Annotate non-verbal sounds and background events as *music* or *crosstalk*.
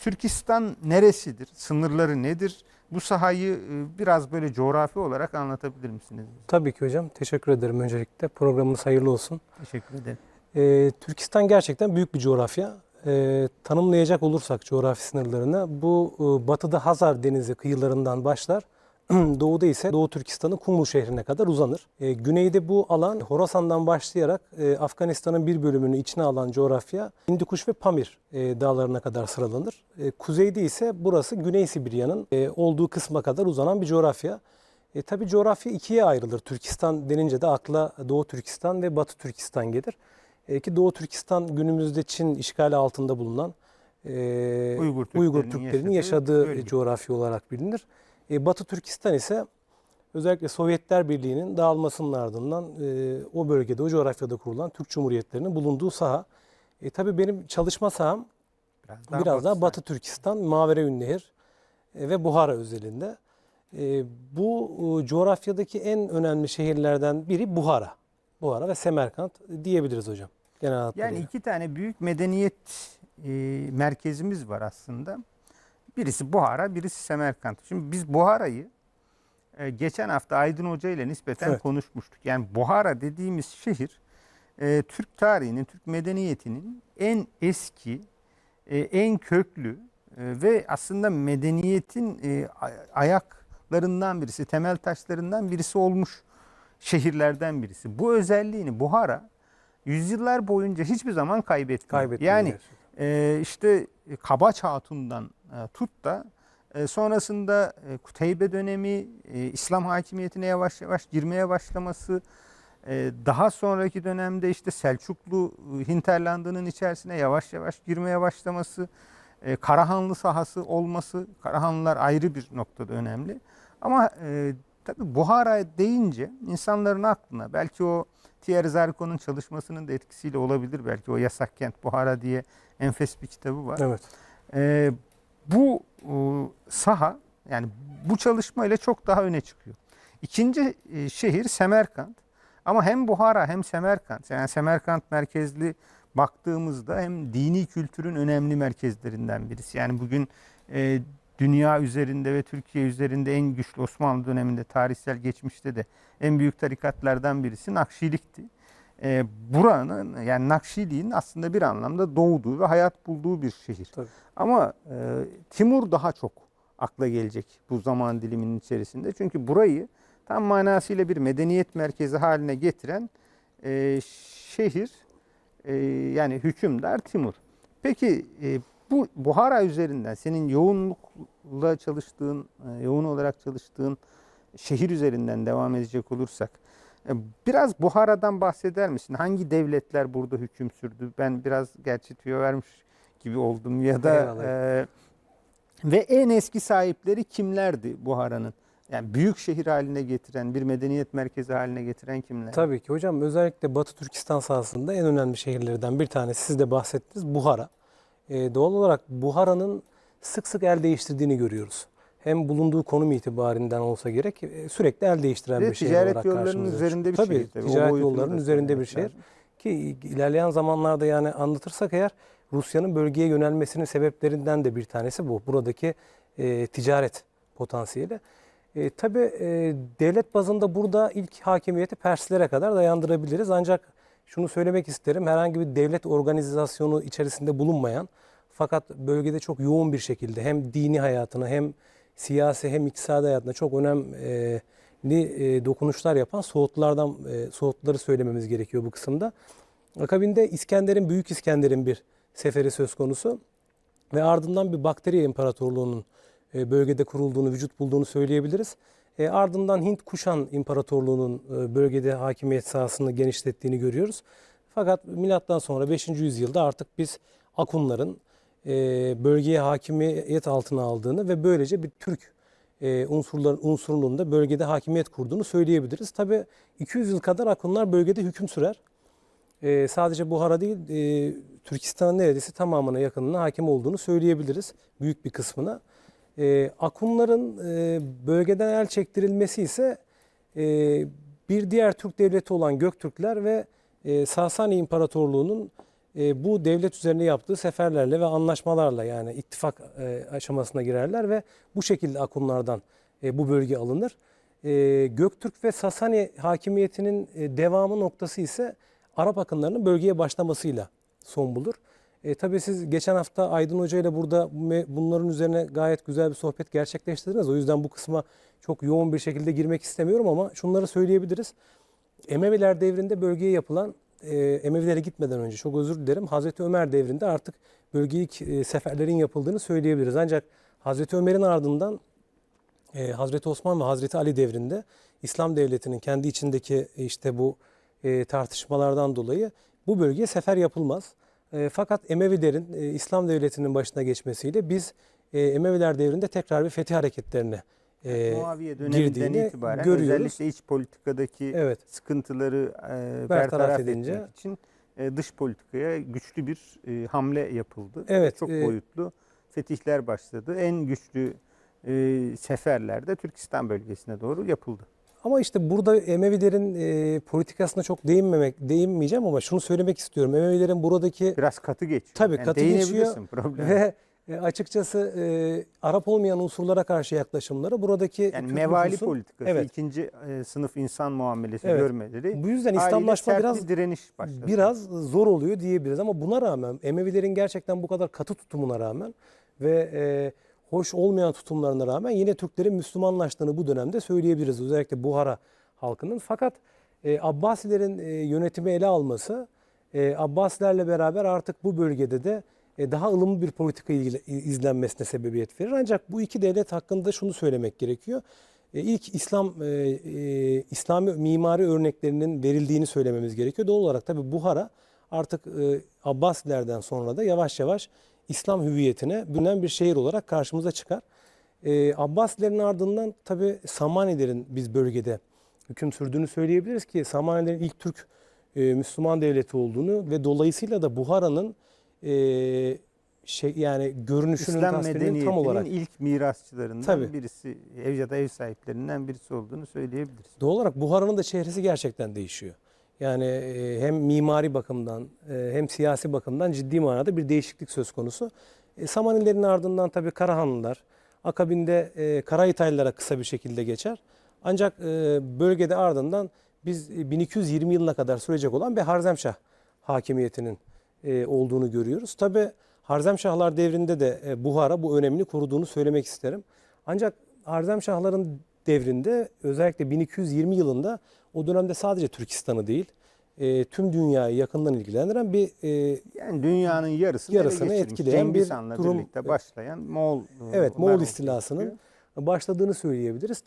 Türkistan neresidir? Sınırları nedir? Bu sahayı e, biraz böyle coğrafi olarak anlatabilir misiniz? Tabii ki hocam. Teşekkür ederim öncelikle. Programımız hayırlı olsun. Teşekkür ederim. Ee, Türkistan gerçekten büyük bir coğrafya. Ee, tanımlayacak olursak coğrafi sınırlarını bu e, batıda Hazar Denizi kıyılarından başlar. *clears throat* Doğuda ise Doğu Türkistan'ın Kumlu şehrine kadar uzanır. Ee, güneyde bu alan Horasan'dan başlayarak e, Afganistan'ın bir bölümünü içine alan coğrafya Hindikuş ve Pamir e, dağlarına kadar sıralanır. E, kuzeyde ise burası Güney Sibirya'nın e, olduğu kısma kadar uzanan bir coğrafya. E, tabii coğrafya ikiye ayrılır. Türkistan denince de akla Doğu Türkistan ve Batı Türkistan gelir. E, ki Doğu Türkistan günümüzde Çin işgali altında bulunan e, Uygur Uygur, Türklerinin Türklerinin yaşadığı yaşadığı bölge. coğrafya olarak bilinir. E, Batı Türkistan ise özellikle Sovyetler Birliği'nin dağılmasının ardından e, o bölgede, o coğrafyada kurulan Türk Cumhuriyetlerinin bulunduğu saha. E, tabii benim çalışma saham Biraz biraz daha batı Türkistan, Mavere Ünnehir e, ve Buhara özelinde. E, Bu e, coğrafyadaki en önemli şehirlerden biri Buhara. Buhara ve Semerkant diyebiliriz hocam. Genel Yani hatlarıyla. iki tane büyük medeniyet e, merkezimiz var aslında. Birisi Buhara, birisi Semerkant. Şimdi biz Buhara'yı e, geçen hafta Aydın Hoca ile nispeten Evet. konuşmuştuk. Yani Buhara dediğimiz şehir e, Türk tarihinin, Türk medeniyetinin en eski, e, en köklü e, ve aslında medeniyetin e, ayaklarından birisi, temel taşlarından birisi olmuş şehirlerden birisi. Bu özelliğini Buhara yüzyıllar boyunca hiçbir zaman. Kaybetmiyor Yani e, işte Kabaç Hatun'dan e, tut da e, sonrasında e, Kuteybe dönemi, e, İslam hakimiyetine yavaş yavaş girmeye başlaması, e, daha sonraki dönemde işte Selçuklu e, hinterlandının içerisine yavaş yavaş girmeye başlaması, e, Karahanlı sahası olması, Karahanlılar ayrı bir noktada önemli. Ama e, tabii Buhara deyince insanların aklına belki o Thierry Zarco'nun çalışmasının da etkisiyle olabilir. Belki o Yasak Kent Buhara diye enfes bir kitabı var. Evet. Ee, bu e, saha yani bu çalışmayla çok daha öne çıkıyor. İkinci e, şehir Semerkant. Ama hem Buhara hem Semerkant yani Semerkant merkezli baktığımızda hem dini kültürün önemli merkezlerinden birisi. Yani bugün e, dünya üzerinde ve Türkiye üzerinde en güçlü Osmanlı döneminde tarihsel geçmişte de en büyük tarikatlardan birisi Nakşilikti. E, buranın yani Nakşiliğin aslında bir anlamda doğduğu ve hayat bulduğu bir şehir. Tabii. Ama e, Timur daha çok akla gelecek bu zaman diliminin içerisinde. Çünkü burayı tam manasıyla bir medeniyet merkezi haline getiren e, şehir e, yani hükümdar Timur. Peki e, bu Buhara üzerinden senin yoğunlukla çalıştığın, e, yoğun olarak çalıştığın şehir üzerinden devam edecek olursak biraz Buhara'dan bahseder misin? Hangi devletler burada hüküm sürdü? Ben biraz gerçi tüyo vermiş gibi oldum ya da Eyvallah. e, ve en eski sahipleri kimlerdi Buhara'nın? Yani büyük şehir haline getiren, bir medeniyet merkezi haline getiren kimler? Tabii ki hocam özellikle Batı Türkistan sahasında en önemli şehirlerden bir tanesi siz de bahsettiniz Buhara. Ee, doğal olarak Buhara'nın sık sık el değiştirdiğini görüyoruz. Hem bulunduğu konum itibarinden olsa gerek e, sürekli el değiştiren Ve bir şehir olarak karşımıza üzerinde bir çıkıyor. şehir. Tabii tabii. Ticaret yollarının üzerinde bir şehir. Ki ilerleyen zamanlarda yani anlatırsak eğer Rusya'nın bölgeye yönelmesinin sebeplerinden de bir tanesi bu. Buradaki e, ticaret potansiyeli. E, tabii e, devlet bazında burada ilk hakimiyeti Perslere kadar dayandırabiliriz. Ancak şunu söylemek isterim. Herhangi bir devlet organizasyonu içerisinde bulunmayan fakat bölgede çok yoğun bir şekilde hem dini hayatına hem siyasi hem iktisadi hayatına çok önemli e, dokunuşlar yapan Soğutlardan e, Soğutları söylememiz gerekiyor bu kısımda. Akabinde İskender'in, Büyük İskender'in bir seferi söz konusu ve ardından bir Bakteriya İmparatorluğu'nun e, bölgede kurulduğunu, vücut bulduğunu söyleyebiliriz. E, ardından Hint Kuşan İmparatorluğu'nun e, bölgede hakimiyet sahasını genişlettiğini görüyoruz. Fakat milattan sonra 5. yüzyılda artık biz Akunların e, bölgeye hakimiyet altına aldığını ve böylece bir Türk e, unsurların unsurunun da bölgede hakimiyet kurduğunu söyleyebiliriz. Tabi 200 yıl kadar Akunlar bölgede hüküm sürer. E, sadece Buhara değil, e, Türkistan'ın neredeyse tamamına yakınına hakim olduğunu söyleyebiliriz. Büyük bir kısmına. E, e, bölgeden el çektirilmesi ise bir diğer Türk devleti olan Göktürkler ve Sasani İmparatorluğu'nun e, bu devlet üzerine yaptığı seferlerle ve anlaşmalarla yani ittifak e, aşamasına girerler ve bu şekilde Akunlardan e, bu bölge alınır. E, Göktürk ve Sasani hakimiyetinin e, devamı noktası ise Arap akınlarının bölgeye başlamasıyla son bulur. E, tabii siz geçen hafta Aydın Hoca ile burada bunların üzerine gayet güzel bir sohbet gerçekleştirdiniz. O yüzden bu kısma çok yoğun bir şekilde girmek istemiyorum ama şunları söyleyebiliriz. Emeviler devrinde bölgeye yapılan, e, Emevilere gitmeden önce çok özür dilerim, Hazreti Ömer devrinde artık bölgeye ilk, e, seferlerin yapıldığını söyleyebiliriz. Ancak Hazreti Ömer'in ardından e, Hazreti Osman ve Hazreti Ali devrinde İslam devletinin kendi içindeki e, işte bu e, tartışmalardan dolayı bu bölgeye sefer yapılmaz. E, fakat Emevilerin e, İslam devletinin başına geçmesiyle biz e, Emeviler devrinde tekrar bir fetih hareketlerine e, Muaviye döneminden itibaren görüyoruz. özellikle iç politikadaki Evet. sıkıntıları e, Bertaraf bertaraf edince- için e, dış politikaya güçlü bir e, hamle yapıldı. Evet, Çok e, boyutlu fetihler başladı. En güçlü e, seferler de Türkistan bölgesine doğru yapıldı. Ama işte burada Emevilerin e, politikasına çok değinmemek değinmeyeceğim ama şunu söylemek istiyorum. Emevilerin buradaki Biraz katı geçiyor. Tabii Yani katı geçiyor problem. ve e, açıkçası e, Arap olmayan unsurlara karşı yaklaşımları buradaki yani Türk mevali nüfusun- politikası, Evet. ikinci e, sınıf insan muamelesi Evet. görmeleri Bu yüzden İslamlaşma biraz bir direniş başladı. biraz zor oluyor diyebiliriz ama buna rağmen Emevilerin gerçekten bu kadar katı tutumuna rağmen ve e, hoş olmayan tutumlarına rağmen yine Türklerin Müslümanlaştığını bu dönemde söyleyebiliriz. Özellikle Buhara halkının. Fakat e, Abbasilerin e, yönetimi ele alması e, Abbasilerle beraber artık bu bölgede de daha ılımlı bir politika izlenmesine sebebiyet verir. Ancak bu iki devlet hakkında şunu söylemek gerekiyor. E, İlk İslam e, e, İslami mimari örneklerinin verildiğini söylememiz gerekiyor. Doğal olarak tabi Buhara artık e, Abbasilerden sonra da yavaş yavaş İslam hüviyetine bürünen bir şehir olarak karşımıza çıkar. E, Abbasilerin ardından tabi Samanilerin biz bölgede hüküm sürdüğünü söyleyebiliriz ki Samanilerin ilk Türk e, Müslüman devleti olduğunu ve dolayısıyla da Buhara'nın e, şey yani görünüşünün İslam tasvirinin tam olarak ilk mirasçılarından Tabii. birisi ev ya da ev sahiplerinden birisi olduğunu söyleyebiliriz. Doğal olarak Buhara'nın da çehresi gerçekten değişiyor. Yani e, hem mimari bakımdan e, hem siyasi bakımdan ciddi manada bir değişiklik söz konusu. E, Samanilerin ardından tabii Karahanlılar, akabinde e, Karahitaylılara kısa bir şekilde geçer. Ancak e, bölgede ardından biz e, 1220 yılına kadar sürecek olan bir Harzemşah hakimiyetinin e, olduğunu görüyoruz. Tabii Harzemşahlar devrinde de e, Buhara bu önemini koruduğunu söylemek isterim. Ancak Harzemşahların devrinde özellikle 1220 yılında o dönemde sadece Türkistan'ı değil e, tüm dünyayı yakından ilgilendiren bir e, Yani dünyanın yarısını, Yarısını etkileyen bir Cengiz durum. birlikte başlayan Moğol evet Moğol istilasının başladığını söyleyebiliriz.